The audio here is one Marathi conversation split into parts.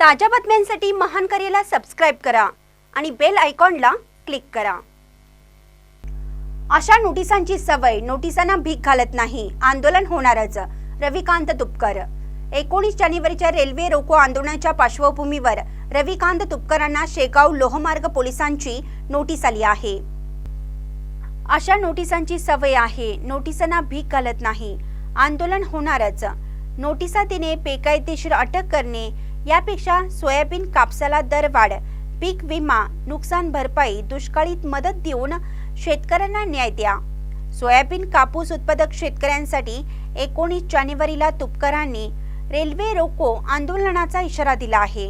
ताज्या बातम्यांसाठी महान करेला सबस्क्राईब करा आणि बेल आयकॉनला क्लिक करा. अशा नोटिसांची सवय नोटिसांना भीक घालत नाही आंदोलन होणारच. रविकांत तुपकर. एकोणीस जानेवारीच्या रेल्वे रोको आंदोलनाच्या पार्श्वभूमीवर रविकांत तुपकरांना शेगाव लोहमार्ग पोलिसांची नोटीस आली आहे. अशा नोटिसांची सवय आहे नोटिसांना भीक घालत नाही आंदोलन होणारच. नोटिसा तिने बेकायदेशीर अटक करणे यापेक्षा सोयाबीन कापसाला दरवाढ पीक विमा नुकसान भरपाई दुष्काळीत मदत देऊन शेतकऱ्यांना न्याय द्या. सोयाबीन कापूस उत्पादक शेतकऱ्यांसाठी एकोणीस जानेवारीला तुपकरांनी रेल्वे रोको आंदोलनाचा इशारा दिला आहे.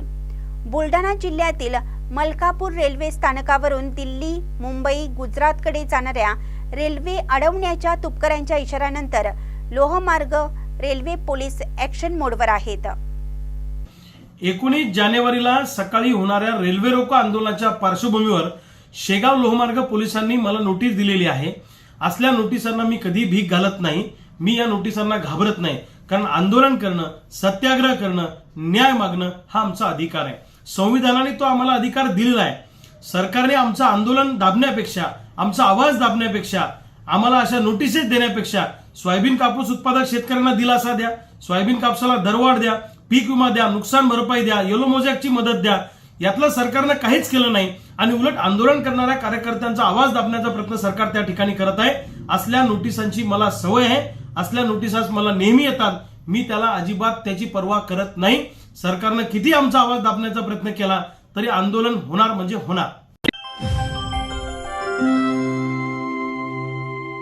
बुलढाणा जिल्ह्यातील मलकापूर रेल्वे स्थानकावरून दिल्ली मुंबई गुजरातकडे जाणाऱ्या रेल्वे अडवण्याच्या तुपकरांच्या इशाऱ्यानंतर लोहमार्ग रेल्वे पोलीस ॲक्शन मोडवर आहेत. एकोणीस जानेवारीला सकाळी होणाऱ्या रेल्वे रोको आंदोलनाच्या पार्श्वभूमीवर शेगाव लोहमार्ग पोलिसांनी मला नोटीस दिलेली आहे. असल्या नोटिसांना मी कधी भीक घालत नाही. मी या नोटिसांना घाबरत नाही. कारण आंदोलन करणं सत्याग्रह करणं न्याय मागणं हा आमचा अधिकार आहे. संविधानाने तो आम्हाला अधिकार दिलेला आहे. सरकारने आमचं आंदोलन दाबण्यापेक्षा आमचा आवाज दाबण्यापेक्षा आम्हाला अशा नोटिसेस देण्यापेक्षा सोयाबीन कापूस उत्पादक शेतकऱ्यांना दिलासा द्या सोयाबीन कापसाला दरवाढ द्या पीक विमा द्या नुकसान भरपाई द्या येलो मोजॅकची मदत द्या. यातलं सरकारनं काहीच केलं नाही आणि उलट आंदोलन करणाऱ्या कार्यकर्त्यांचा आवाज दाबण्याचा प्रयत्न सरकार त्या ठिकाणी करत आहे. असल्या नोटिसांची मला सवय आहे. असल्या नोटिसास मला नेहमी येतात. मी त्याला अजिबात त्याची पर्वा करत नाही. सरकारनं किती आमचा आवाज दाबण्याचा प्रयत्न केला तरी आंदोलन होणार म्हणजे होणार.